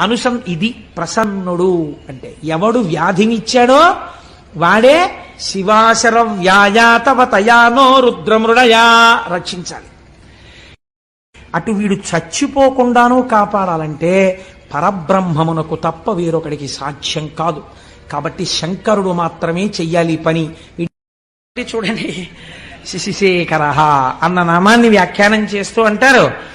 అనుసం ఇది ప్రసన్నుడు అంటే ఎవడు వ్యాధినిచ్చాడో వాడే శివాశర వ్యాయాతవతయానో రుద్రమృడయా రక్షించాలి. అటు వీడు చచ్చిపోకుండానూ కాపాడాలంటే పరబ్రహ్మమునకు తప్ప వేరొకడికి సాధ్యం కాదు. కాబట్టి శంకరుడు మాత్రమే చెయ్యాలి పని. చూడండి. శిశిశేఖర అన్న నామాన్ని వ్యాఖ్యానం చేస్తూ అంటారు.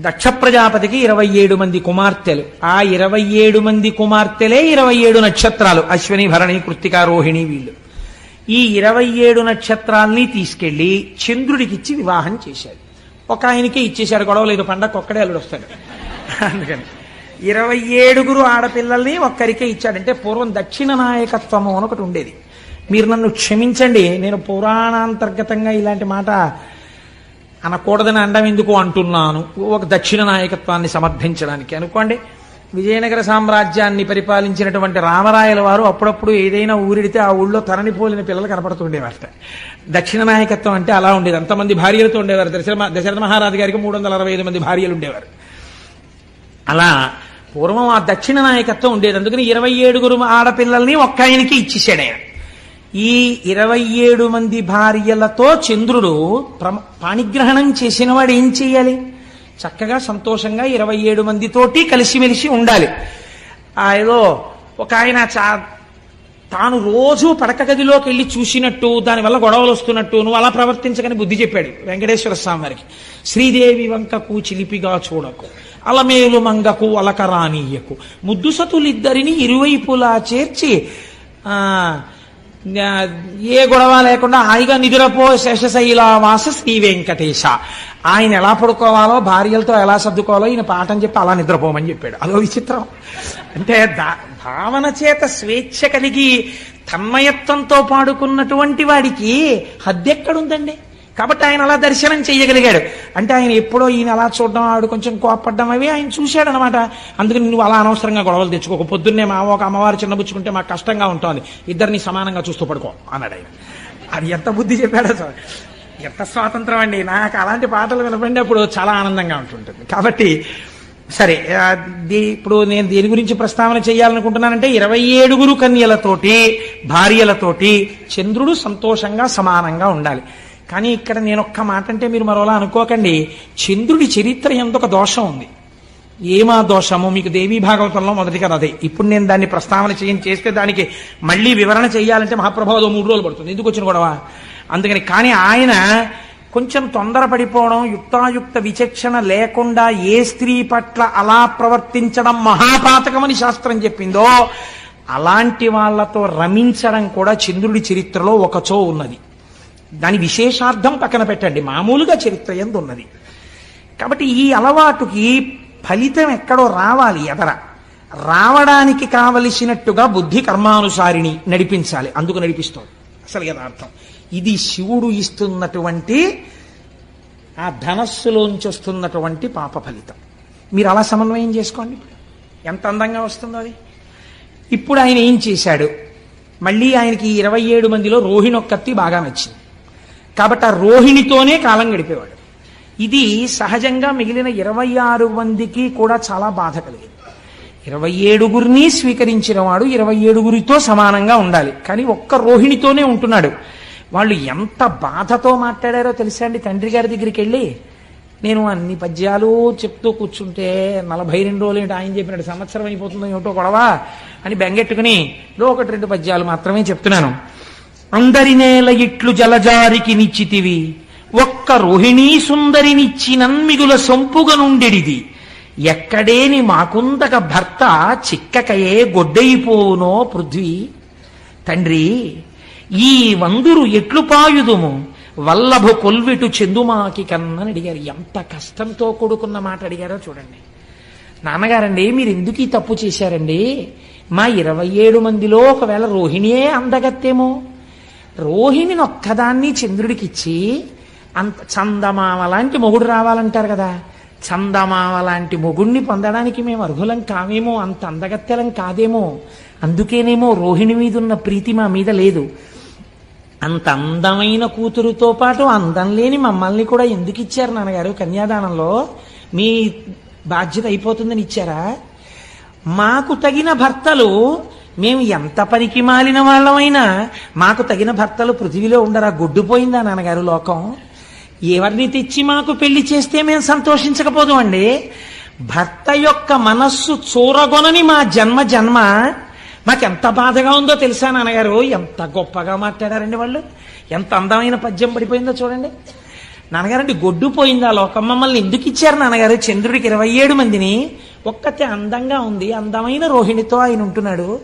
దక్ష ప్రజాపతికి ఇరవై ఏడు మంది కుమార్తెలు. ఆ ఇరవై ఏడు మంది కుమార్తెలే ఇరవై ఏడు నక్షత్రాలు. అశ్విని భరణి కృత్తిక రోహిణి వీళ్ళు. ఈ ఇరవై ఏడు నక్షత్రాల్ని తీసుకెళ్ళి చంద్రుడికిచ్చి వివాహం చేశాడు. ఒక ఆయనకే ఇచ్చేశాడు గొడవ లేదు పండగ ఒక్కడే అల్లుడు వస్తాడు. అందుకని. ఇరవై ఏడుగురు ఆడపిల్లల్ని ఒక్కరికే ఇచ్చాడంటే పూర్వం దక్షిణ నాయకత్వము అని ఒకటి ఉండేది. మీరు నన్ను క్షమించండి నేను పురాణాంతర్గతంగా ఇలాంటి మాట అనకూడదని అండం ఎందుకు అంటున్నాను? ఒక దక్షిణ నాయకత్వాన్ని సమర్థించడానికి. అనుకోండి విజయనగర సామ్రాజ్యాన్ని పరిపాలించినటువంటి రామరాయల వారు అప్పుడప్పుడు ఏదైనా ఊరిడితే ఆ ఊళ్ళో తరణిపోలిన పిల్లలు కనపడుతుండేవారట. దక్షిణ నాయకత్వం అంటే అలా ఉండేది. అంతమంది భార్యలతో ఉండేవారు. దశరథ దశరథ మహారాజు గారికి మూడు వందల అరవై ఐదు మంది భార్యలు ఉండేవారు. అలా పూర్వం ఆ దక్షిణ నాయకత్వం ఉండేది. అందుకని ఇరవై ఏడుగురు ఆడపిల్లల్ని ఒక్క ఆయనకి ఇచ్చేసాడు ఆయన. ఈ ఇరవై ఏడు మంది భార్యలతో చంద్రుడు ప్రమ- పాణిగ్రహణం చేసిన వాడు ఏం చేయాలి? చక్కగా సంతోషంగా ఇరవై ఏడు మందితోటి కలిసిమెలిసి ఉండాలి. ఆ ఏదో ఒక ఆయన చా తాను రోజు పడక గదిలోకి వెళ్ళి చూసినట్టు దానివల్ల గొడవలు వస్తున్నట్టు నువ్వు అలా ప్రవర్తించకని బుద్ధి చెప్పాడు వెంకటేశ్వర స్వామి వారికి. శ్రీదేవి వంకకు చిలిపిగా చూడకు అలమేలు మంగకు అలకరానీయకు. ముద్దుసతులిద్దరిని ఇరువైపులా చేర్చి ఆ, ఏ గొడవ లేకుండా హాయిగా నిదురపో శేషశైలావాస శ్రీ వెంకటేశ. ఆయన ఎలా పడుకోవాలో భార్యలతో ఎలా సర్దుకోవాలో ఈయన పాఠం చెప్పి అలా నిద్రపోమని చెప్పాడు. అదో విచిత్రం. అంటే దా- భావన చేత స్వేచ్ఛ కలిగి తన్మయత్వంతో పాడుకున్నటువంటి వాడికి హద్దెక్కడుందండి కాబట్టి ఆయన అలా దర్శనం చేయగలిగాడు. అంటే ఆయన ఎప్పుడో ఈయన అలా చూడడం ఆవిడ కొంచెం కోపడ్డం అవి ఆయన చూశాడు అనమాట అందుకని నువ్వు అలా అనవసరంగా గొడవలు తెచ్చుకో పొద్దున్నే మా ఒక అమ్మవారు చిన్నబుచ్చుకుంటే మాకు కష్టంగా ఉంటుంది. ఇద్దరిని సమానంగా చూస్తూ పడుకో అన్నాడు ఆయన. అది ఎంత బుద్ధి చెప్పాడో సార్. ఎంత స్వాతంత్రం అండి. నాకు అలాంటి పాటలు వినపడినప్పుడు చాలా ఆనందంగా ఉంటుంటుంది. కాబట్టి సరే దీ- ఇప్పుడు నేను దేని గురించి ప్రస్తావన చేయాలనుకుంటున్నానంటే ఇరవై ఏడుగురు కన్యలతోటి భార్యలతోటి చంద్రుడు సంతోషంగా సమానంగా ఉండాలి. కానీ ఇక్కడ నేను ఒక్క మాట అంటే మీరు మరోలా అనుకోకండి. చంద్రుడి చరిత్ర ఎందుకు దోషం ఉంది. ఏమా దోషము? మీకు దేవీ భాగవతంలో మొదటిగా అదే. ఇప్పుడు నేను దాన్ని ప్రస్తావన చేయని చేస్తే దానికి మళ్ళీ వివరణ చేయాలంటే మహాప్రభావం మూడు రోజులు పడుతుంది. ఎందుకు వచ్చిన గొడవ? అందుకని కానీ ఆయన కొంచెం తొందరపడిపోవడం యుక్తాయుక్త విచక్షణ లేకుండా ఏ స్త్రీ పట్ల అలా ప్రవర్తించడం మహాపాతకమని శాస్త్రం చెప్పిందో అలాంటి వాళ్ళతో రమించడం కూడా చంద్రుడి చరిత్రలో ఒకచో ఉన్నది. దాని విశేషార్థం పక్కన పెట్టండి. మామూలుగా చరిత్ర ఎందు ఉన్నది కాబట్టి ఈ అలవాటుకి ఫలితం ఎక్కడో రావాలి ఎదర. రావడానికి కావలసినట్టుగా బుద్ధి కర్మానుసారిని నడిపించాలి. అందుకు నడిపిస్తుంది. అసలు యథార్థం ఇది శివుడు ఇస్తున్నటువంటి ఆ ధనస్సులోంచి వస్తున్నటువంటి పాప ఫలితం. మీరు అలా సమన్వయం చేసుకోండి ఎంత అందంగా వస్తుందో అది. ఇప్పుడు ఆయన ఏం చేశాడు? మళ్ళీ ఆయనకి ఇరవై ఏడు మందిలో రోహిణొక్కత్తి బాగా నచ్చింది. కాబట్టి ఆ రోహిణితోనే కాలం గడిపేవాడు. ఇది సహజంగా మిగిలిన ఇరవై ఆరు మందికి కూడా చాలా బాధ కలిగింది. ఇరవై ఏడుగురిని స్వీకరించిన వాడు ఇరవై ఏడుగురితో సమానంగా ఉండాలి. కానీ ఒక్క రోహిణితోనే ఉంటున్నాడు. వాళ్ళు ఎంత బాధతో మాట్లాడారో తెలుసా అండి? తండ్రి గారి దగ్గరికి వెళ్ళి నేను అన్ని పద్యాలు చెప్తూ కూర్చుంటే నలభై రెండు రోజులు ఏంటి ఆయన చెప్పినట్టు సంవత్సరం అయిపోతుందో ఏమిటో గొడవ? అని బెంగెట్టుకుని లో ఒకటి రెండు పద్యాలు మాత్రమే చెప్తున్నాను. అందరి నేల ఇట్లు జలజారికి నిచ్చితివి. ఒక్క రోహిణీ సుందరినిచ్చి నన్మిగుల సొంపుగా నుండెడిది. ఎక్కడేని మాకుందక భర్త చిక్కకయే గొడ్డైపోవునో పృథ్వీ. తండ్రి ఈ వందురు ఎట్లు పాయుదుము? వల్లభు కొల్విటు చెందుమాకి కన్నని అడిగారు. ఎంత కష్టంతో కొడుకున్న మాట అడిగారో చూడండి. నాన్నగారండి మీరు ఎందుకు ఈ తప్పు చేశారండి? మా ఇరవై ఏడు మందిలో ఒకవేళ రోహిణియే అందగత్తేమో? రోహిణిని ఒక్కదాన్ని చంద్రుడికిచ్చి అంత చందమామ లాంటి మొగుడు రావాలంటారు కదా. చందమామ లాంటి మొగుడిని పొందడానికి మేము అర్హులం కామేమో అంత అందగత్తెలం కాదేమో. అందుకేనేమో రోహిణి మీద ఉన్న ప్రీతి మా మీద లేదు. అంత అందమైన కూతురుతో పాటు అందం లేని మమ్మల్ని కూడా ఎందుకు ఇచ్చారు నాన్నగారు కన్యాదానంలో? మీ బాధ్యత అయిపోతుందని ఇచ్చారా? మాకు తగిన భర్తలు మేము ఎంత పనికి మాలిన వాళ్ళమైనా మాకు తగిన భర్తలు పృథివీలో ఉండరా గొడ్డుపోయిందా నాన్నగారు లోకం? ఎవరిని తెచ్చి మాకు పెళ్ళి చేస్తే మేము సంతోషించకపోదు అండి. భర్త యొక్క మనస్సు చూరగొనని మా జన్మ జన్మ. మాకెంత బాధగా ఉందో తెలుసా నాన్నగారు? ఎంత గొప్పగా మాట్లాడారండి వాళ్ళు? ఎంత అందమైన పద్యం పడిపోయిందో చూడండి. నాన్నగారండి గొడ్డు పోయిందా లోకం? మమ్మల్ని ఎందుకు ఇచ్చారు నాన్నగారు? చంద్రుడికి ఇరవై ఏడు మందిని. ఒక్కతే అందంగా ఉంది అందమైన రోహిణితో ఆయన ఉంటున్నాడు.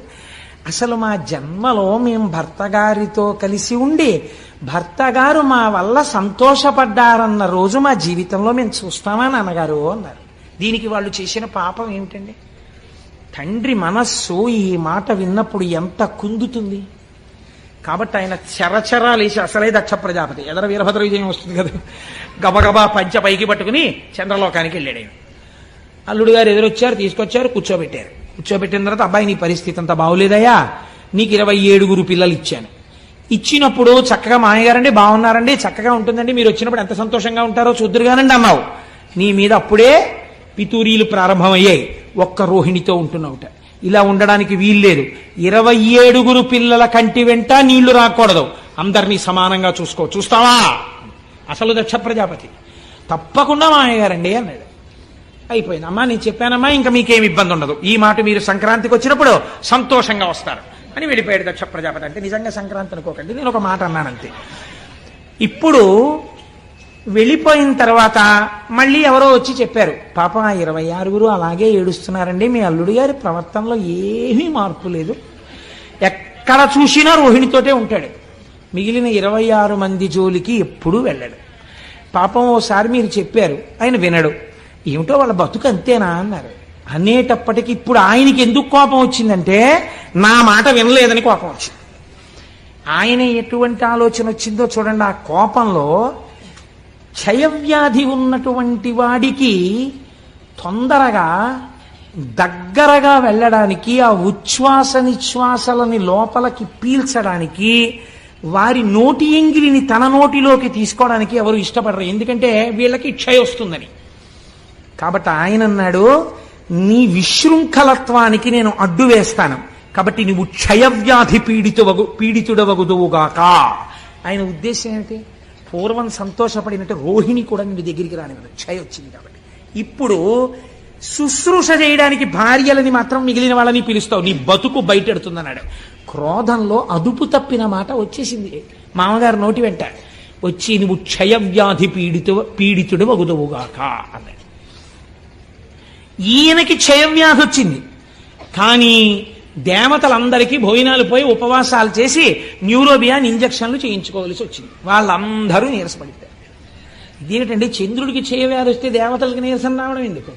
అసలు మా జన్మలో మేము భర్తగారితో కలిసి ఉండి భర్తగారు మా వల్ల సంతోషపడ్డారన్న రోజు మా జీవితంలో మేము చూస్తామా నాన్నగారు అన్నారు. దీనికి వాళ్ళు చేసిన పాపం ఏమిటండి తండ్రి మనస్సు ఈ మాట విన్నప్పుడు ఎంత కుందుతుంది. కాబట్టి ఆయన చరచరాలేసి అసలే దక్ష ప్రజాపతి. ఎదర వీరభద్ర విజయం వస్తుంది కదా. గబగబా పంచ పైకి పట్టుకుని చంద్రలోకానికి వెళ్ళాడు అల్లుడు గారు ఎదురొచ్చారు తీసుకొచ్చారు కూర్చోబెట్టారు. కూర్చోబెట్టిన తర్వాత అబ్బాయి నీ పరిస్థితి అంత బాగోలేదయ్యా. నీకు ఇరవై ఏడుగురు పిల్లలు ఇచ్చాను ఇచ్చినప్పుడు చక్కగా మామయ్యగారండి బాగున్నారండి చక్కగా ఉంటుందండి. మీరు వచ్చినప్పుడు ఎంత సంతోషంగా ఉంటారో చూద్దురుగానండి అన్నావు. నీ మీద అప్పుడే పితూరీలు ప్రారంభమయ్యాయి. ఒక్క రోహిణితో ఉంటున్నావుట. ఇలా ఉండడానికి వీల్లేదు. ఇరవై ఏడుగురు పిల్లల కంటి వెంట నీళ్ళు రాకూడదు. అందరినీ సమానంగా చూసుకో. చూస్తావా? అసలు దక్ష ప్రజాపతి. తప్పకుండా మామయ్యగారండి అన్నాడు. అయిపోయింది. అమ్మా నేను చెప్పానమ్మా ఇంకా మీకేం ఇబ్బంది ఉండదు. ఈ మాట మీరు సంక్రాంతికి వచ్చినప్పుడు సంతోషంగా వస్తారు. అని వెళ్ళిపోయాడు దక్ష ప్రజాపతి అంటే నిజంగా సంక్రాంతి అనుకోకండి నేను ఒక మాట అన్నానంతే ఇప్పుడు వెళ్ళిపోయిన తర్వాత మళ్ళీ ఎవరో వచ్చి చెప్పారు పాపం ఆ ఇరవై ఆరుగురు అలాగే ఏడుస్తున్నారండి మీ అల్లుడు గారి ప్రవర్తనలో ఏమీ మార్పు లేదు. ఎక్కడ చూసినా రోహిణితోటే ఉంటాడు. మిగిలిన ఇరవై ఆరు మంది జోలికి ఎప్పుడూ వెళ్ళడు. పాపం ఓసారి మీరు చెప్పారు ఆయన వినడు. ఏమిటో వాళ్ళ బతుకు అంతేనా అన్నారు. అనేటప్పటికి ఇప్పుడు ఆయనకి ఎందుకు కోపం వచ్చిందంటే నా మాట వినలేదని కోపం వచ్చింది. ఆయన ఎటువంటి ఆలోచన వచ్చిందో చూడండి ఆ కోపంలో క్షయవ్యాధి ఉన్నటువంటి వాడికి తొందరగా దగ్గరగా వెళ్ళడానికి ఆ ఉచ్ఛ్వాస నిశ్వాసలని లోపలికి పీల్చడానికి వారి నోటి ఎంగిలిని తన నోటిలోకి తీసుకోవడానికి ఎవరు ఇష్టపడరు. ఎందుకంటే వీళ్ళకి క్షయ వస్తుందని కాబట్టి ఆయన అన్నాడు నీ విశృంఖలత్వానికి నేను అడ్డు వేస్తాను. కాబట్టి నువ్వు క్షయవ్యాధి పీడితువగు పీడితుడవగుదువుగాక. ఆయన ఉద్దేశం ఏమిటి? పూర్వం సంతోషపడినట్టు రోహిణి కూడా నిన్ను దగ్గరికి రానివ్వదు క్షయ వచ్చింది కాబట్టి. ఇప్పుడు శుశ్రూష చేయడానికి భార్యలని మాత్రం మిగిలిన వాళ్ళని పిలుస్తావు. నీ బతుకు బయటెడుతుందన్నాడు. క్రోధంలో అదుపు తప్పిన మాట వచ్చేసింది. మామగారు నోటి వెంట వచ్చి నువ్వు క్షయవ్యాధి పీడితు పీడితుడు వగుదవుగాక అన్నాడు. ఈయనకి క్షయవ్యాధి వచ్చింది. కానీ దేవతలందరికీ భోజనాలు పోయి ఉపవాసాలు చేసి న్యూరోబియాన్ ఇంజక్షన్లు చేయించుకోవాల్సి వచ్చింది. వాళ్ళందరూ నీరసపడిపోయారు. ఇదేమిటండి చంద్రుడికి క్షయవ్యాధి వస్తే దేవతలకి నీరసం రావడం ఎందుకు?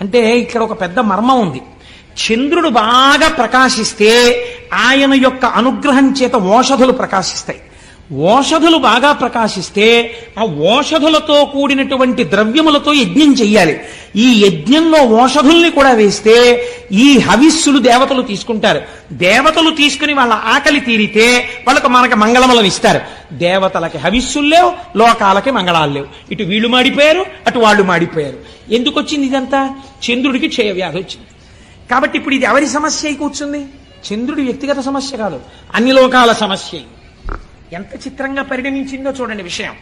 అంటే ఇక్కడ ఒక పెద్ద మర్మం ఉంది. చంద్రుడు బాగా ప్రకాశిస్తే ఆయన యొక్క అనుగ్రహం చేత ఓషధులు ప్రకాశిస్తాయి. ఓషధులు బాగా ప్రకాశిస్తే ఆ ఓషధులతో కూడినటువంటి ద్రవ్యములతో యజ్ఞం చెయ్యాలి. ఈ యజ్ఞంలో ఓషధుల్ని కూడా వేస్తే ఈ హవిస్సులు దేవతలు తీసుకుంటారు. దేవతలు తీసుకుని వాళ్ళ ఆకలి తీరితే వాళ్ళకు మనకి మంగళములను ఇస్తారు. దేవతలకి హవిస్సులు లేవు లోకాలకి మంగళాలు లేవు. ఇటు వీళ్ళు మాడిపోయారు అటు వాళ్ళు మాడిపోయారు. ఎందుకు వచ్చింది ఇదంతా? చంద్రుడికి క్షయవ్యాధి వచ్చింది. కాబట్టి ఇప్పుడు ఇది ఎవరి సమస్య అయి కూర్చుంది? చంద్రుడి వ్యక్తిగత సమస్య కాదు అన్ని లోకాల సమస్య. ఎంత చిత్రంగా పరిణమించిందో చూడండి విషయం.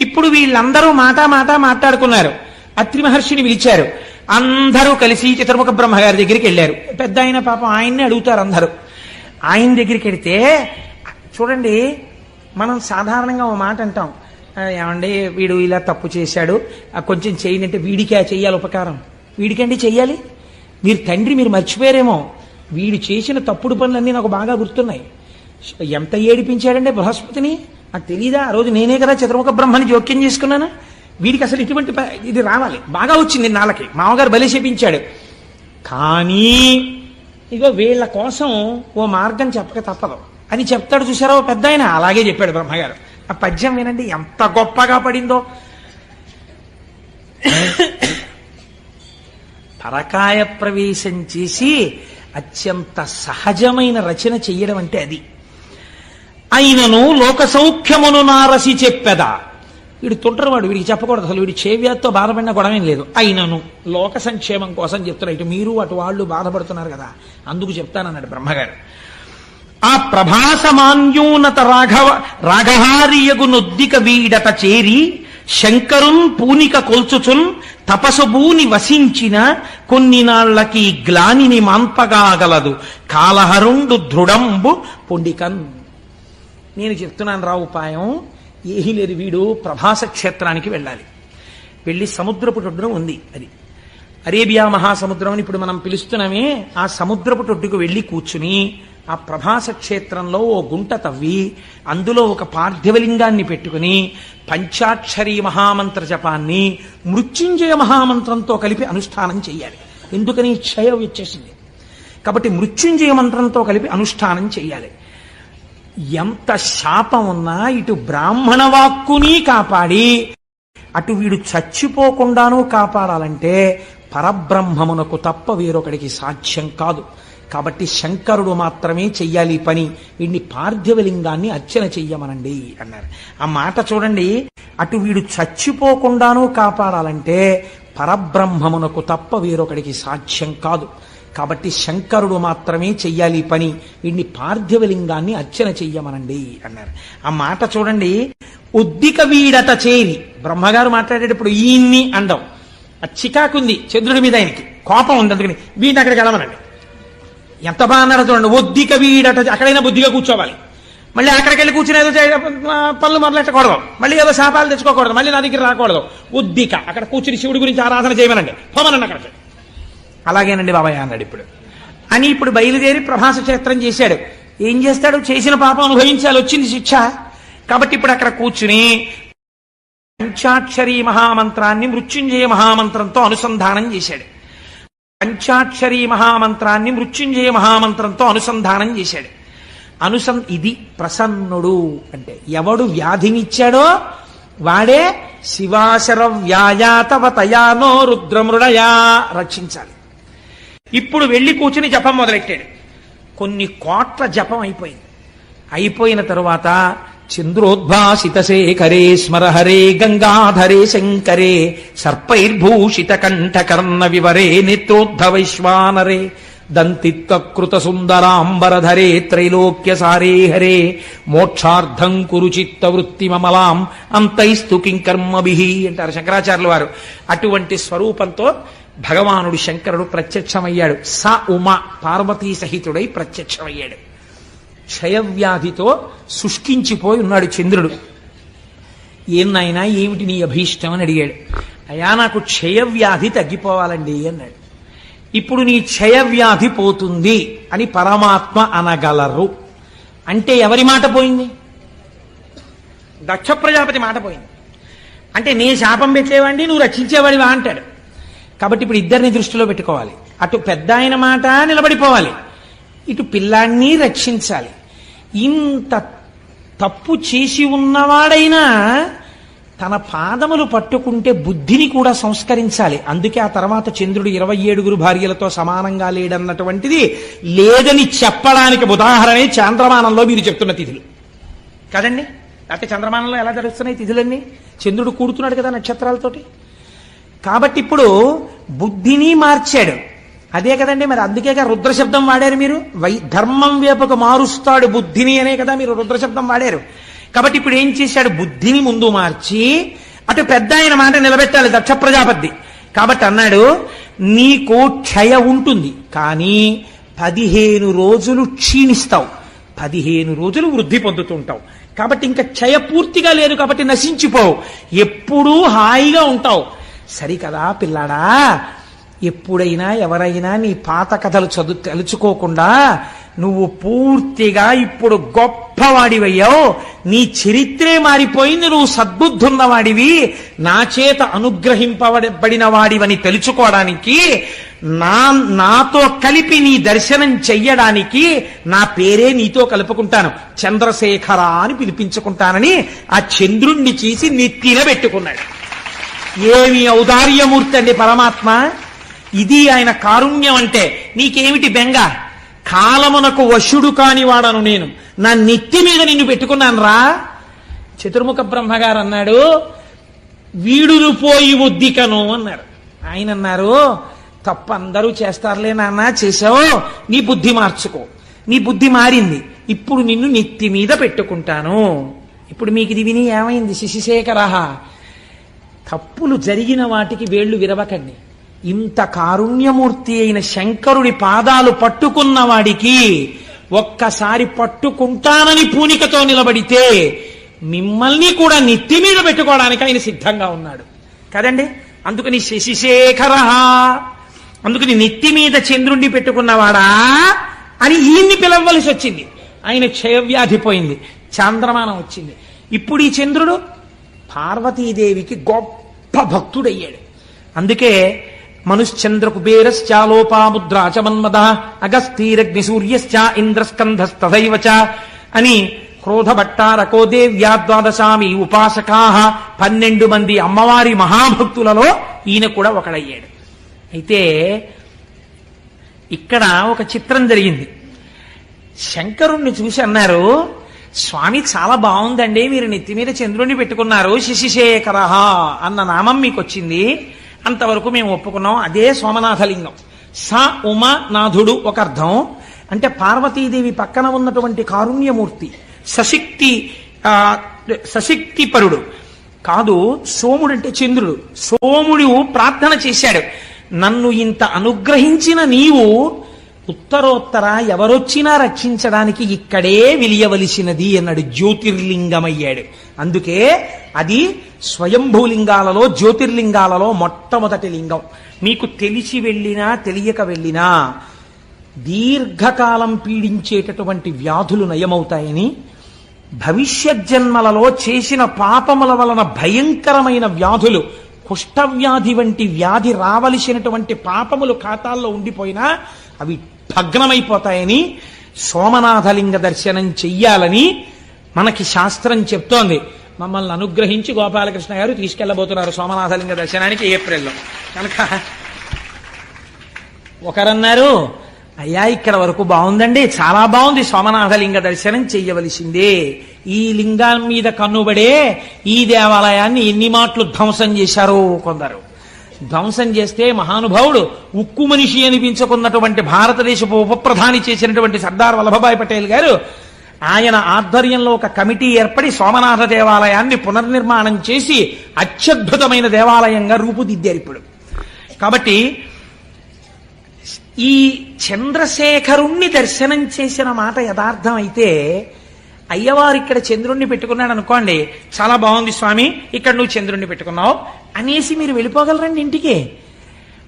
ఇప్పుడు వీళ్ళందరూ మాట మాట మాట్లాడుకున్నారు. అత్రి మహర్షిని పిలిచారు. అందరూ కలిసి చిత్రముఖ బ్రహ్మ గారి దగ్గరికి వెళ్ళారు. పెద్ద ఆయన పాపం ఆయన్ని అడుగుతారు అందరూ. ఆయన దగ్గరికి వెడితే చూడండి మనం సాధారణంగా ఓ మాట అంటాం. ఏమండి వీడు ఇలా తప్పు చేశాడు. ఆ, కొంచెం చేయనంటే వీడికే చెయ్యాలి ఉపకారం. వీడికండి చెయ్యాలి. మీరు తండ్రి మీరు మర్చిపోయారేమో. వీడు చేసిన తప్పుడు పనులన్నీ నాకు బాగా గుర్తున్నాయి. ఎంత ఏడిపించాడంటే బృహస్పతిని? నాకు తెలీదా? ఆ రోజు నేనే కదా చతుర్ముఖ బ్రహ్మని జోక్యం చేసుకున్నాను? వీడికి అసలు ఇటువంటి ఇది రావాలి. బాగా వచ్చింది నాళ్ళకి మామగారు బలి చేపించాడు. కానీ ఇగో వీళ్ళ కోసం ఓ మార్గం చెప్పక తప్పదు. అని చెప్తాడు చూసారా ఓ పెద్ద ఆయన? అలాగే చెప్పాడు బ్రహ్మగారు. ఆ పద్యం వినండి ఎంత గొప్పగా పడిందో. పరకాయ ప్రవేశం చేసి అత్యంత సహజమైన రచన చెయ్యడం అంటే అది. ఆయనను లోక సౌఖ్యమును నారసి చెప్పెద. వీడు తుంటరవాడు వీడికి చెప్పకూడదు అసలు. వీడి చేవ్యాతో బాధపడిన గొడవేం లేదు. అయినను లోక సంక్షేమం కోసం చెప్తున్నా. ఇటు మీరు అటు వాళ్ళు బాధపడుతున్నారు కదా. అందుకు చెప్తానన్నాడు బ్రహ్మగారు. ఆ ప్రభాసమాన్యూనత రాఘవ రాఘహారియగు నొద్దిక వీడత చేరి శంకరున్ పూనిక కొల్చుచున్ తపసుభూని వసించిన కొన్ని నాళ్ళకి గ్లానిని మాన్పగాగలదు. కాలహరుండు దృఢంబు పొండికన్ నేను చెప్తున్నాను రా ఉపాయం ఏహీ లేదు వీడు ప్రభాస క్షేత్రానికి వెళ్ళాలి. వెళ్ళి సముద్రపు టొడ్డున ఉంది అది. అరేబియా మహాసముద్రం అని ఇప్పుడు మనం పిలుస్తున్నామే ఆ సముద్రపు టొడ్డుకు వెళ్ళి కూర్చుని ఆ ప్రభాస క్షేత్రంలో ఓ గుంట తవ్వి అందులో ఒక పార్థివలింగాన్ని పెట్టుకుని పంచాక్షరి మహామంత్ర జపాన్ని మృత్యుంజయ మహామంత్రంతో కలిపి అనుష్ఠానం చేయాలి ఎందుకని క్షయం వచ్చేసింది కాబట్టి మృత్యుంజయ మంత్రంతో కలిపి అనుష్ఠానం చేయాలి ఎంత శాపం ఉన్నా ఇటు బ్రాహ్మణ వాక్కుని కాపాడి అటు వీడు చచ్చిపోకుండానూ కాపాడాలంటే పరబ్రహ్మమునకు తప్ప వేరొకడికి సాధ్యం కాదు. కాబట్టి శంకరుడు మాత్రమే చెయ్యాలి ఈ పని. వీడిని పార్థివలింగాన్ని అర్చన చెయ్యమనండి అన్నారు. ఆ మాట చూడండి. అటు వీడు చచ్చిపోకుండానూ కాపాడాలంటే పరబ్రహ్మమునకు తప్ప వేరొకడికి సాధ్యం కాదు. కాబట్టి శంకరుడు మాత్రమే చెయ్యాలి పని. వీడిని పార్థివలింగాన్ని అర్చన చెయ్యమనండి అన్నారు. ఆ మాట చూడండి. ఉద్దిక వీడత చేరి. బ్రహ్మగారు మాట్లాడేటప్పుడు ఈయన్ని అండం ఆ చికాకుంది చంద్రుడి మీద ఆయనకి. కోపం ఉంది అందుకని వీడిని అక్కడికి వెళ్ళమనండి. ఎంత బాగా అన్నారో చూడండి. ఒద్దిక వీడట అక్కడైనా బుద్ధిగా కూర్చోవాలి. మళ్ళీ అక్కడికి వెళ్ళి కూర్చుని ఏదో పనులు మొదలెట్టకూడదు మళ్ళీ ఏదో శాపాలు తెచ్చుకోకూడదు. మళ్ళీ నా దగ్గర రాకూడదు. ఉద్దిక. అక్కడ కూర్చుని శివుడి గురించి ఆరాధన చేయమనండి. పోమనండి అక్కడికి అలాగేనండి బాబాయ్ అన్నాడు ఇప్పుడు. అని ఇప్పుడు బయలుదేరి ప్రభాస క్షేత్రం చేశాడు. ఏం చేస్తాడు? చేసిన పాపం అనుభవించాలి. వచ్చింది శిక్ష. కాబట్టి ఇప్పుడు అక్కడ కూర్చుని పంచాక్షరీ మహామంత్రాన్ని మృత్యుంజయ మహామంత్రంతో అనుసంధానం చేశాడు. పంచాక్షరీ మహామంత్రాన్ని మృత్యుంజయ మహామంత్రంతో అనుసంధానం చేశాడు. అనుసం ఇది ప్రసన్నుడు అంటే ఎవడు వ్యాధినిచ్చాడో వాడే శివాశర వ్యాయాతవ తయానో రుద్రమృడయా రక్షించాలి. ఇప్పుడు వెళ్ళి కూర్చుని జపం మొదలెట్టాడు. కొన్ని కోట్ల జపం అయిపోయింది. అయిపోయిన తరువాత చంద్రోద్భాసిత శేఖరే స్మరహరే గంగాధరే శంకరే సర్పైర్భూషిత కంఠకర్ణ వివరే నేత్రోద్ధవైశ్వానరే దంతిత్వకృత సుందరాంబరధరే త్రైలోక్య సారే హరే మోక్షార్థం కురు చిత్త వృత్తి మమలాం అంతైస్తు కింకర్మభి అంటారు శంకరాచార్యుల వారు. అటువంటి స్వరూపంతో భగవానుడు శంకరుడు ప్రత్యక్షమయ్యాడు. స ఉమ పార్వతీ సహితుడై ప్రత్యక్షమయ్యాడు. క్షయవ్యాధితో శుష్కించిపోయి ఉన్నాడు చంద్రుడు. ఏం నాయనా ఏమిటి నీ అభీష్టం అని అడిగాడు. అయా నాకు క్షయవ్యాధి తగ్గిపోవాలండి అన్నాడు. ఇప్పుడు నీ క్షయవ్యాధి పోతుంది అని పరమాత్మ అనగలరు. అంటే ఎవరి మాట పోయింది? దక్ష ప్రజాపతి మాట పోయింది. అంటే నీ శాపం పెట్టేవాడిని నువ్వు రక్షించేవాడివా అంటాడు. కాబట్టి ఇప్పుడు ఇద్దరిని దృష్టిలో పెట్టుకోవాలి. అటు పెద్ద ఆయన మాట నిలబడిపోవాలి. ఇటు పిల్లాన్ని రక్షించాలి. ఇంత తప్పు చేసి ఉన్నవాడైనా తన పాదములు పట్టుకుంటే బుద్ధిని కూడా సంస్కరించాలి. అందుకే ఆ తర్వాత చంద్రుడు ఇరవై ఏడుగురు భార్యలతో సమానంగా లేడన్నటువంటిది లేదని చెప్పడానికి ఉదాహరణే చంద్రమానంలో మీరు చెప్తున్న తిథులు. కదండి? అంటే చంద్రమానంలో ఎలా జరుగుతున్నాయి తిథులన్నీ? చంద్రుడు కూడుతున్నాడు కదా నక్షత్రాలతోటి. కాబట్టి ఇప్పుడు బుద్ధిని మార్చాడు. అదే కదండి మరి అందుకేగా రుద్రశబ్దం వాడారు మీరు? వై ధర్మం వేపకు మారుస్తాడు బుద్ధిని అనే కదా మీరు రుద్రశబ్దం వాడారు. కాబట్టి ఇప్పుడు ఏం చేశాడు? బుద్ధిని ముందు మార్చి అటు పెద్ద ఆయన మాట నిలబెట్టాలి దక్ష ప్రజాపతి. కాబట్టి అన్నాడు నీకు క్షయ ఉంటుంది కానీ పదిహేను రోజులు క్షీణిస్తావు. పదిహేను రోజులు వృద్ధి పొందుతుంటావు. కాబట్టి ఇంకా క్షయ పూర్తిగా లేదు కాబట్టి నశించిపోవు. ఎప్పుడూ హాయిగా ఉంటావు. సరికదా పిల్లాడా? ఎప్పుడైనా ఎవరైనా నీ పాత కథలు చదువు తెలుసుకోకుండా నువ్వు పూర్తిగా ఇప్పుడు గొప్పవాడివయ్యావు. నీ చరిత్రే మారిపోయింది నువ్వు సద్బుద్ధున్నవాడివి. నా చేత అనుగ్రహింపబడిన వాడివని తెలుసుకోవడానికి నా నాతో కలిపి నీ దర్శనం చెయ్యడానికి నా పేరే నీతో కలుపుకుంటాను. చంద్రశేఖర అని పిలిపించుకుంటానని ఆ చంద్రుణ్ణి చేసి నెత్తిన పెట్టుకున్నాడు ఏమి ఔదార్యమూర్తి అండి పరమాత్మ? ఇది ఆయన కారుణ్యం అంటే నీకేమిటి బెంగ? కాలమునకు వశుడు కాని వాడను నేను. నా నెత్తి మీద నిన్ను పెట్టుకున్నాను రా. చతుర్ముఖ బ్రహ్మగారు అన్నాడు వీడులు పోయి ఉద్దికను అన్నారు. ఆయన అన్నారు తప్ప అందరూ చేస్తారులే నాన్న చేసావు నీ బుద్ధి మార్చుకో. నీ బుద్ధి మారింది. ఇప్పుడు నిన్ను నెత్తి మీద పెట్టుకుంటాను. ఇప్పుడు మీకు ఇది విని ఏమైంది? శశిశేఖరహ. తప్పులు జరిగిన వాటికి వేళ్ళు విరవకండి. ఇంత కారుణ్యమూర్తి అయిన శంకరుడి పాదాలు పట్టుకున్న వాడికి ఒక్కసారి పట్టుకుంటానని పూనికతో నిలబడితే మిమ్మల్ని కూడా నెత్తి మీద పెట్టుకోవడానికి ఆయన సిద్ధంగా ఉన్నాడు. కదండి? అందుకని శశిశేఖర అందుకని నెత్తి మీద చంద్రుణ్ణి పెట్టుకున్నవాడా అని ఈయన్ని పిలవలసి వచ్చింది. ఆయన క్షయవ్యాధి పోయింది. చాంద్రమానం వచ్చింది. ఇప్పుడు ఈ చంద్రుడు పార్వతీదేవికి గొప్ప భక్తుడయ్యాడు అందుకే మనుశ్చంద్ర కుబేరశ్చాలోపాముద్రా చ మన్మద అగస్తీరగ్ని సూర్యశ్చ ఇంద్రస్కంధస్తథైవ అని క్రోధభట్టారకో దేవ్యాద్వాదశామి ఉపాసకా పన్నెండు మంది అమ్మవారి మహాభక్తులలో ఈయన కూడా ఒకడయ్యాడు. అయితే ఇక్కడ ఒక చిత్రం జరిగింది. శంకరుణ్ణి చూసి అన్నారు స్వామి చాలా బాగుందండి మీరు నెత్తి మీద చంద్రుణ్ణి పెట్టుకున్నారు. శశిశేఖర అన్న నామం మీకు వచ్చింది అంతవరకు మేము ఒప్పుకున్నాం. అదే సోమనాథలింగం స ఉమ నాథుడు ఒక అర్థం. అంటే పార్వతీదేవి పక్కన ఉన్నటువంటి కారుణ్యమూర్తి సశక్తి సశక్తి పరుడు కాదు సోముడు అంటే చంద్రుడు. సోముడు ప్రార్థన చేశాడు. నన్ను ఇంత అనుగ్రహించిన నీవు ఉత్తరోత్తర ఎవరొచ్చినా రక్షించడానికి ఇక్కడే విలియవలసినది అన్నాడు జ్యోతిర్లింగమయ్యాడు. అందుకే అది స్వయంభూలింగాలలో జ్యోతిర్లింగాలలో మొట్టమొదటి లింగం. మీకు తెలిసి వెళ్ళినా తెలియక వెళ్ళినా దీర్ఘకాలం పీడించేటటువంటి వ్యాధులు నయమవుతాయని భవిష్యత్ జన్మలలో చేసిన పాపముల వలన భయంకరమైన వ్యాధులు కుష్ఠవ్యాధి వంటి వ్యాధి రావలసినటువంటి పాపములు ఖాతాల్లో ఉండిపోయినా అవి భగ్నమైపోతాయని సోమనాథలింగ దర్శనం చెయ్యాలని మనకి శాస్త్రం చెప్తోంది. మమ్మల్ని అనుగ్రహించి గోపాలకృష్ణ గారు తీసుకెళ్ళబోతున్నారు సోమనాథలింగ దర్శనానికి ఏప్రిల్లో. కనుక ఒకరన్నారు అయ్యా ఇక్కడ వరకు బాగుందండి. చాలా బాగుంది సోమనాథలింగ దర్శనం చెయ్యవలసిందే. ఈ లింగం మీద కన్నుబడే ఈ దేవాలయాన్ని ఎన్ని మాటలు ధ్వంసం చేశారో కొందరు. ధ్వంసం చేస్తే మహానుభావుడు ఉక్కు మనిషి అనిపించుకున్నటువంటి భారతదేశపు ఉప ప్రధాని చేసినటువంటి సర్దార్ వల్లభభాయ్ పటేల్ గారు ఆయన ఆధ్వర్యంలో ఒక కమిటీ ఏర్పడి సోమనాథ దేవాలయాన్ని పునర్నిర్మాణం చేసి అత్యద్భుతమైన దేవాలయంగా రూపుదిద్దారు ఇప్పుడు. కాబట్టి ఈ చంద్రశేఖరుణ్ణి దర్శనం చేసిన మాట యథార్థం అయితే అయ్యవారు ఇక్కడ చంద్రుణ్ణి పెట్టుకున్నాడు అనుకోండి చాలా బాగుంది స్వామి ఇక్కడ నువ్వు చంద్రుణ్ణి పెట్టుకున్నావు అనేసి మీరు వెళ్ళిపోగలరండి ఇంటికి?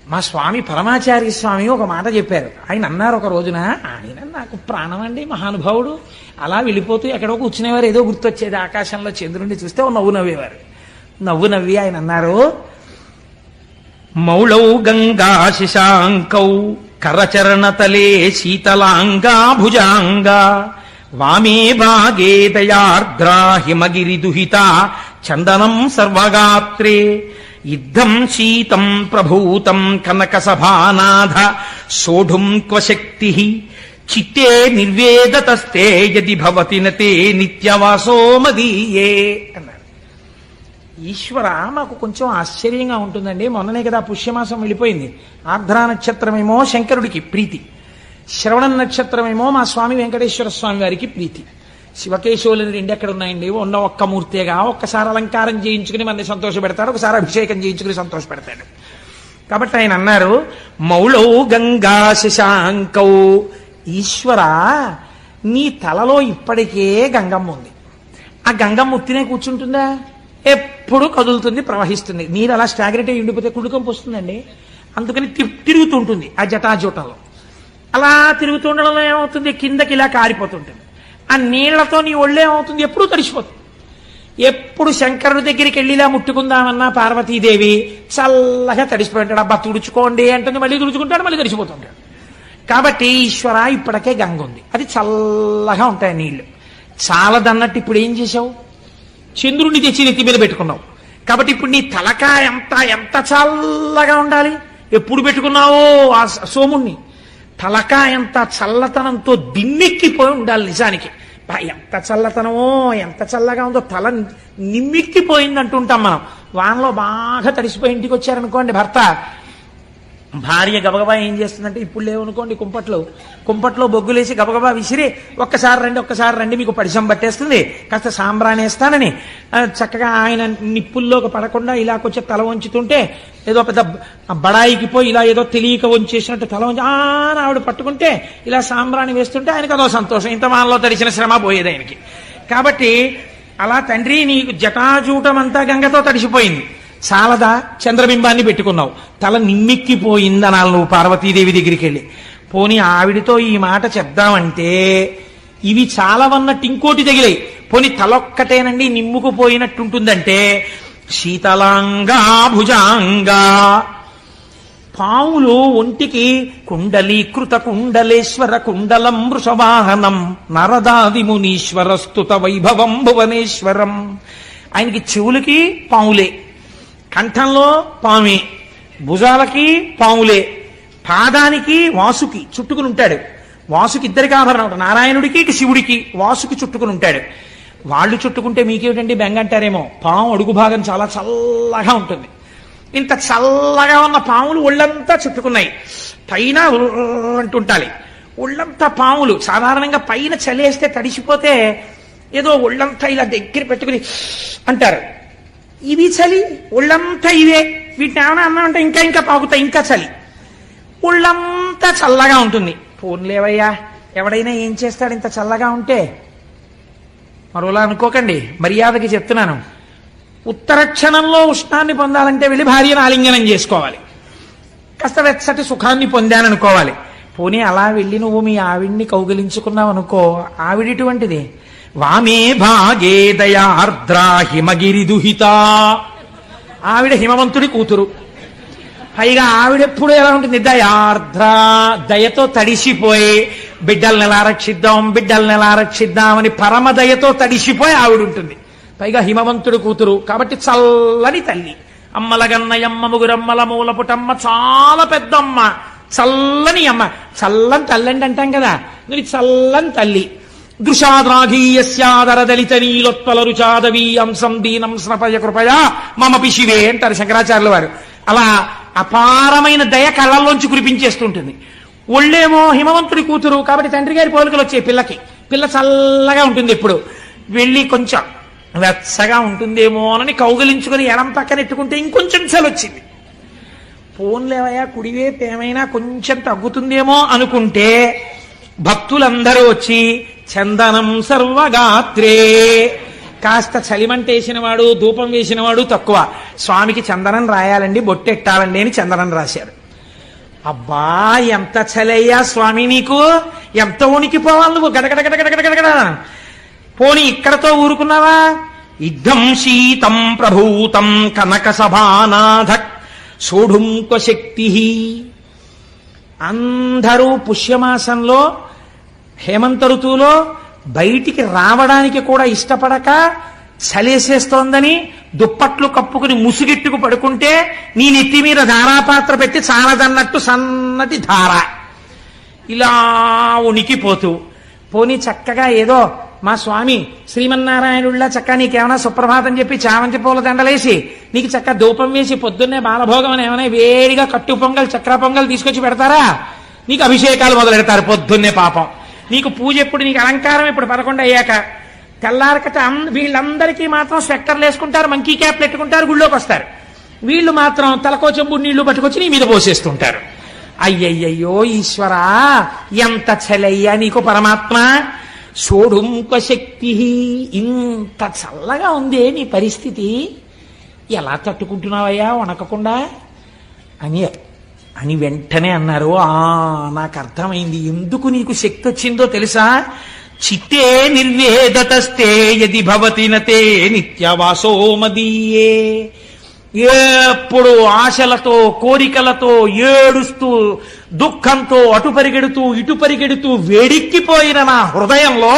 మా స్వామి పరమాచార్య స్వామి ఒక మాట చెప్పారు. ఆయన అన్నారు ఒక రోజున ఆయన నాకు ప్రాణం అండి మహానుభావుడు. అలా వెళ్ళిపోతూ ఎక్కడో కూర్చునేవారు. ఏదో గుర్తొచ్చేది. ఆకాశంలో చంద్రుణ్ణి చూస్తే నవ్వు నవ్వేవారు. నవ్వు నవ్వి ఆయన అన్నారు మౌళౌ గంగా శిశాంకౌ కరచరణతలే శీతలాంగా భుజాంగా వామే భాగే దయార్ద్రా హిమగిరి దుహిత చందనం సర్వగాత్రే యుద్ధం శీతం ప్రభూతం కనక సభానాథ సోఢుం క్వశక్తి. చిత్తే నిర్వేదతస్తే యది భవతి నతే నిత్యవాసో మదీయే అన్నారు. ఈశ్వర మాకు కొంచెం ఆశ్చర్యంగా ఉంటుందండి. మొన్ననే కదా పుష్యమాసం వెళ్ళిపోయింది. ఆర్ద్రా నక్షత్రమేమో శంకరుడికి ప్రీతి. శ్రవణ నక్షత్రమేమో మా స్వామి వెంకటేశ్వర స్వామి వారికి ప్రీతి. శివకేశవులని రెండు ఎక్కడ ఉన్నాయండి? ఉన్న ఒక్క మూర్తిగా ఒక్కసారి అలంకారం చేయించుకుని మనని సంతోష పెడతాడు ఒకసారి అభిషేకం చేయించుకుని సంతోష పెడతాడు కాబట్టి ఆయన అన్నారు మౌళౌ గంగా శశాంకౌ. ఈశ్వర నీ తలలో ఇప్పటికే గంగమ్మ ఉంది. ఆ గంగమ్మ ఉత్తినే కూర్చుంటుందా? ఎప్పుడు కదులుతుంది ప్రవహిస్తుంది. నీరు అలా స్టాగ్రెట్ ఉండిపోతే కుడుకంపు వస్తుందండి. అందుకని తి- తిరుగుతుంటుంది ఆ జటాజూటంలో. అలా తిరుగుతుండడంలో ఏమవుతుంది? కిందకి ఇలా కారిపోతుంటుంది. ఆ నీళ్ళతో నీ ఒళ్ళేమవుతుంది ఎప్పుడూ తడిసిపోతుంది. ఎప్పుడు శంకరుడి దగ్గరికి వెళ్ళిలా ముట్టుకుందామన్నా పార్వతీదేవి చల్లగా తడిసిపోయి ఉంటాడు. అబ్బా తుడుచుకోండి అంటుంది మళ్ళీ తుడుచుకుంటాడు మళ్ళీ తడిసిపోతుంటాడు కాబట్టి ఈశ్వర ఇప్పటికే గంగ ఉంది. అది చల్లగా ఉంటాయి నీళ్ళు. చాలదన్నట్టు ఇప్పుడు ఏం చేశావు? చంద్రుడిని తెచ్చి నెత్తి మీద పెట్టుకున్నావు. కాబట్టి ఇప్పుడు నీ తలకాయ ఎంత ఎంత చల్లగా ఉండాలి? ఎప్పుడు పెట్టుకున్నావో ఆ సోముణ్ణి? తలకాయ ఎంత చల్లతనంతో దిన్నెక్కిపోయి ఉండాలి నిజానికి. ఎంత చల్లతనమో ఎంత చల్లగా ఉందో తల నిమ్మిక్కిపోయింది అంటుంటాం మనం. వానలో బాగా తడిసిపోయి ఇంటికి వచ్చారనుకోండి భర్త భార్య గబగబా ఏం చేస్తుందంటే ఇప్పుడు లేవనుకోండి కుంపట్లో కుంపట్లో బొగ్గులేసి గబగబా విసిరి ఒక్కసారి రండి ఒక్కసారి రండి మీకు పడిశం పట్టేస్తుంది. కాస్త సాంబ్రాణేస్తానని చక్కగా ఆయన నిప్పుల్లోకి పడకుండా ఇలా కొంచెం తల వంచుతుంటే ఏదో పెద్ద బడాయికి పోయి ఇలా ఏదో తెలియక వంచేసినట్టు తల వంచి ఆవిడ పట్టుకుంటే ఇలా సాంబ్రాణి వేస్తుంటే ఆయనకు అదో సంతోషం. ఇంత మానలో తడిచిన శ్రమ పోయేది ఆయనకి. కాబట్టి అలా తండ్రి నీకు జటాజూటమంతా గంగతో తడిసిపోయింది. చాలదా? చంద్రబింబాన్ని పెట్టుకున్నావు. తల నిమ్మిక్కిపోయింది నువ్వు పార్వతీదేవి దగ్గరికి వెళ్ళి పోని ఆవిడితో ఈ మాట చెప్దామంటే ఇవి చాలవన్నట్టు ఇంకోటి తగిలాయి. పోని తలొక్కటేనండి నిమ్ముకుపోయినట్టుంటుందంటే శీతలాంగా భుజాంగా పావులు ఒంటికి కుండలీకృత కుండలేశ్వర కుండలం వృషవాహనం నరదాది మునీశ్వర స్తుత వైభవం భువనేశ్వరం. ఆయనకి చెవులకి పావులే కంఠంలో పామే భుజాలకి పాములే పాదానికి వాసుకి చుట్టుకుని ఉంటాడు వాసుకి ఇద్దరికి ఆభరణం నారాయణుడికి ఇటు శివుడికి వాసుకి చుట్టుకుని ఉంటాడు వాళ్ళు చుట్టుకుంటే మీకేమిటండి బెంగ అంటారేమో? పాము అడుగు భాగం చాలా చల్లగా ఉంటుంది. ఇంత చల్లగా ఉన్న పాములు ఒళ్ళంతా చుట్టుకున్నాయి. పైన అంటుంటాలి ఒళ్ళంతా పాములు. సాధారణంగా పైన చలేస్తే తడిసిపోతే ఏదో ఒళ్ళంతా ఇలా దగ్గర పెట్టుకుని అంటారు. ఇది చలి ఒళ్ళంతా ఇదే వీటిని ఏమైనా అన్నామంటే ఇంకా ఇంకా పాకుతాయి ఇంకా చలి. ఒళ్ళంతా చల్లగా ఉంటుంది. పోన్లేవయ్యా ఎవడైనా ఏం చేస్తాడు ఇంత చల్లగా ఉంటే? మరోలా అనుకోకండి. మర్యాదకి చెప్తున్నాను. ఉత్తర క్షణంలో ఉష్ణాన్ని పొందాలంటే వెళ్ళి భార్యను ఆలింగనం చేసుకోవాలి. కాస్త వెచ్చటి సుఖాన్ని పొందాననుకోవాలి. పోనీ అలా వెళ్ళి నువ్వు మీ ఆవిడ్ని కౌగిలించుకున్నావు అనుకో ఆవిడిటువంటిది వామే భాగే దయార్ద్రా హిమగిరి దుహిత ఆవిడ హిమవంతుడి కూతురు. పైగా ఆవిడెప్పుడు ఎలా ఉంటుంది? దయార్ద్ర దయతో తడిసిపోయి బిడ్డల్ని ఎలా రక్షిద్దాం బిడ్డల్ని ఎలా రక్షిద్దామని పరమ దయతో తడిసిపోయి ఆవిడ ఉంటుంది పైగా హిమవంతుడు కూతురు. కాబట్టి చల్లని తల్లి. అమ్మలగన్నయమ్మ ముగురమ్మల మూలపుటమ్మ చాలా పెద్దమ్మ. చల్లని అమ్మ. చల్లని తల్లండి అంటాం కదా. నువ్వు చల్లని తల్లి. దృశాద్రాఘీయస్యాదర దళిత నీలోత్పల రుచాదవీ అంశం దీనం స్నపయ కృపయా. మమ పిశివే అంటారు శంకరాచార్యుల వారు. అలా అపారమైన దయ కళ్ళల్లోంచి కురిపించేస్తుంటుంది. ఒళ్ళేమో హిమవంతుడి కూతురు కాబట్టి తండ్రి గారి పోలికలు వచ్చాయి పిల్లకి. పిల్ల చల్లగా ఉంటుంది ఎప్పుడు వెళ్ళి కొంచెం వెచ్చగా ఉంటుందేమో అని కౌగిలించుకొని ఎడం పక్కన ఎట్టుకుంటే ఇంకొంచెం చలొచ్చింది. పోన్లేవయ్యా కుడివైపు ఏమైనా కొంచెం తగ్గుతుందేమో అనుకుంటే భక్తులందరూ వచ్చి చందనం సర్వగాత్రే. కాస్త చలిమంటేసిన వాడు ధూపం వేసిన వాడు తక్కువ. స్వామికి చందనం రాయాలండి బొట్టెట్టాలండి అని చందనం రాశారు. అబ్బా ఎంత చలయ్యా స్వామి నీకు. ఎంత ఉనికిపోవాలి నువ్వు. గడగడ గడగడ గడగడ పోని ఇక్కడతో ఊరుకున్నావా? ఇద్దం శీతం ప్రభూతం కనక సభానాథ సోఢుంక శక్తి అందరూ పుష్యమాసంలో హేమంత ఋతువులో బయటికి రావడానికి కూడా ఇష్టపడక చలేసేస్తోందని దుప్పట్లు కప్పుకుని ముసుగిట్టుకు పడుకుంటే నీ నెత్తి మీద ధారాపాత్ర పెట్టి చాలదన్నట్టు సన్నటి ధార. ఇలా ఉనికిపోతూ పోనీ చక్కగా ఏదో మా స్వామి శ్రీమన్నారాయణుడిలా చక్క నీకేమైనా సుప్రభాతం చెప్పి చామంతి పూల దండలేసి నీకు చక్క ధూపం వేసి పొద్దున్నే బాలభోగం అని ఏమైనా వేడిగా కట్టు పొంగల్ చక్ర పొంగల్ తీసుకొచ్చి పెడతారా? నీకు అభిషేకాలు మొదలెడతారు పొద్దున్నే పాపం. నీకు పూజ ఎప్పుడు నీకు అలంకారం ఇప్పుడు పదకొండు అయ్యాక. తెల్లారకట వీళ్ళందరికీ మాత్రం స్వెట్టర్లు వేసుకుంటారు మంకీ క్యాప్లు పెట్టుకుంటారు గుళ్ళోకి వస్తారు. వీళ్ళు మాత్రం తలకో చెంబు నీళ్ళు పట్టుకొచ్చి నీ మీద పోసేస్తుంటారు. అయ్యయ్యయ్యో ఈశ్వరా ఎంత చలయ్యా నీకు పరమాత్మ. సోడుంక శక్తి ఇంత చల్లగా ఉందే నీ పరిస్థితి. ఎలా తట్టుకుంటున్నావయ్యా వణకకుండా? అని అని వెంటనే అన్నారు. ఆ నాకు అర్థమైంది. ఎందుకు నీకు శక్తి వచ్చిందో తెలుసా? చిత్తే నిర్వేదతస్తే యది భవతి నతే నిత్యవాసో మదీయే. ఎప్పుడు ఆశలతో కోరికలతో ఏడుస్తూ దుఃఖంతో అటు పరిగెడుతూ ఇటు పరిగెడుతూ వేడిక్కిపోయిన నా హృదయంలో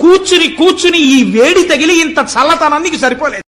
కూర్చుని కూర్చుని ఈ వేడి తగిలి ఇంత చల్లతనానికి సరిపోలేదు.